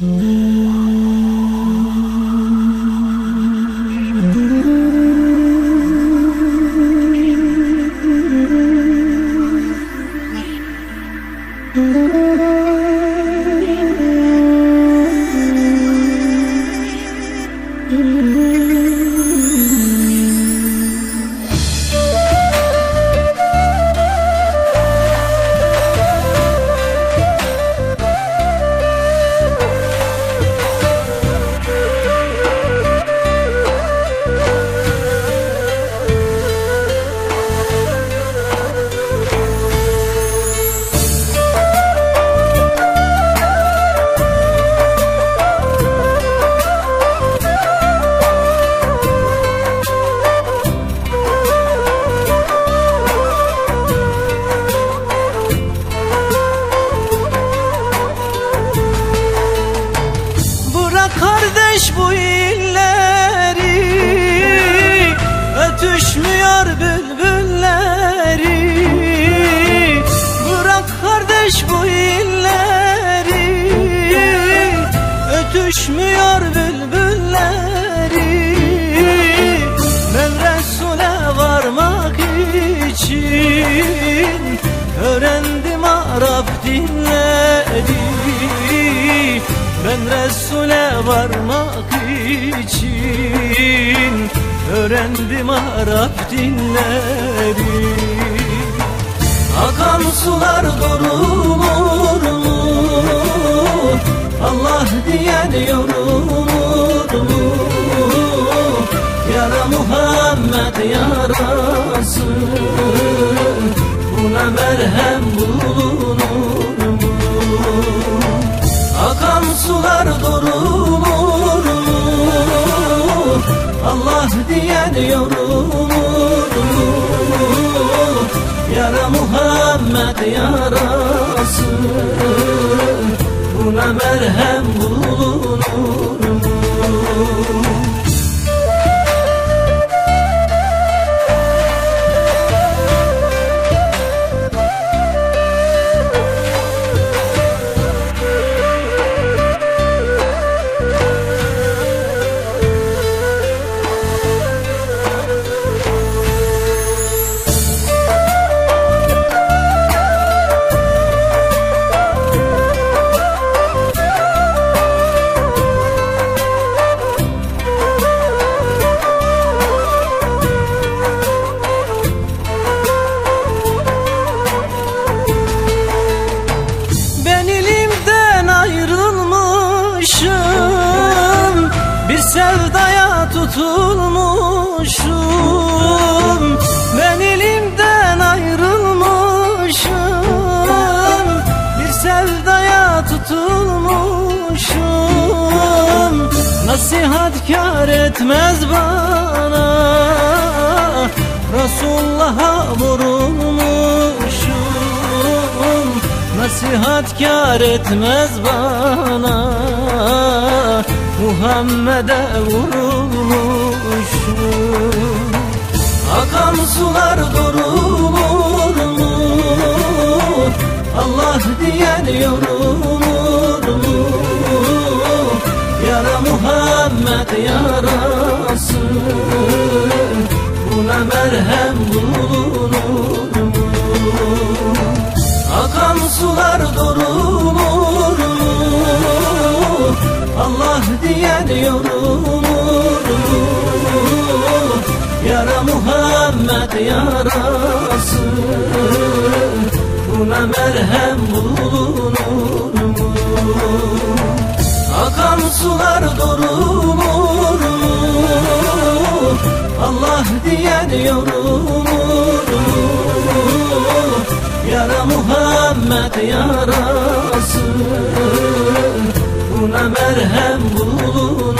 Mm-hmm. Bu illeri Ötüşmüyor bülbülleri ben Resul'e varmak için Öğrendim Arap dinleri Akan sular durulur mu? Allah diyen yorulur mu? Yara Muhammed yarası Buna merhem bulunur sular durulur? Allah diyen yorulur? Yara Muhammed yarası Buna merhem bulunur sevdaya tutulmuşum. Ben ilimden ayrılmışım. Bir sevdaya tutulmuşum. Nasihat kar etmez bana. Resulullah'a vurulmuşum. Nasihat kar etmez bana Muhammed'e vurulmuşum Akan sular durulur mu? Allah diyen yorulur mu? Yara Muhammed yarası Buna merhem bulunur mu? Akan sular durulur Allah diyen yorulur? Yara Muhammed yarası Buna merhem bulunur mu? Akan sular durulur? Allah diyen yorulur? Yara Muhammed yarası Buna merhem bulunur